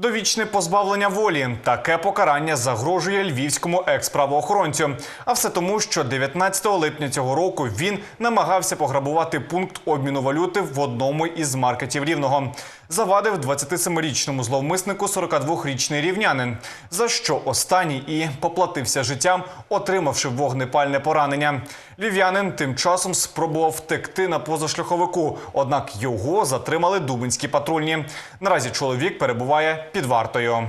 Довічне позбавлення волі таке покарання загрожує львівському екс-правоохоронцю. А все тому, що 19 липня цього року він намагався пограбувати пункт обміну валюти в одному із маркетів рівного. Завадив 27-річному зловмиснику 42-річний рівнянин, за що останній і поплатився життям, отримавши вогнепальне поранення. Лів'янин тим часом спробував втекти на позашляховику, однак його затримали дубинські патрульні. Наразі чоловік перебуває під вартою.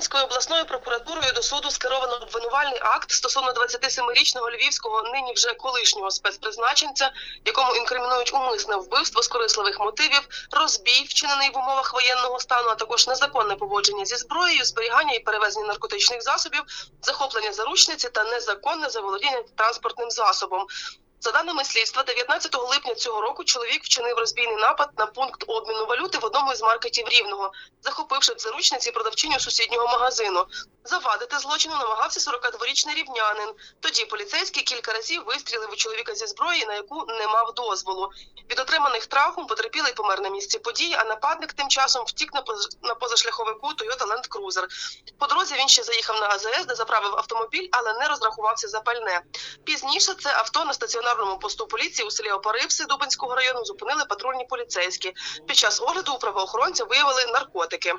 Рівненською обласною прокуратурою до суду скеровано обвинувальний акт стосовно 27-річного львівського, нині вже колишнього спецпризначенця, якому інкримінують умисне вбивство з корисливих мотивів, розбій, вчинений в умовах воєнного стану, а також незаконне поводження зі зброєю, зберігання і перевезення наркотичних засобів, захоплення заручниці та незаконне заволодіння транспортним засобом. За даними слідства, 19 липня цього року чоловік вчинив розбійний напад на пункт обміну валюти в одному із маркетів Рівного, захопивши в заручниці продавчиню сусіднього магазину. Завадити злочину намагався 42-річний рівнянин. Тоді поліцейський кілька разів вистрілив у чоловіка зі зброї, на яку не мав дозволу. Від отриманих травм потерпілий помер на місці події, а нападник тим часом втік на позашляховику Toyota Land Cruiser. По дорозі він ще заїхав на АЗС, де заправив автомобіль, але не розрахувався за пальне. Пізніше це авто на стаціонарному посту поліції у селі Опаривси Дубинського району зупинили патрульні поліцейські. Під час огляду у правоохоронця виявили наркотики.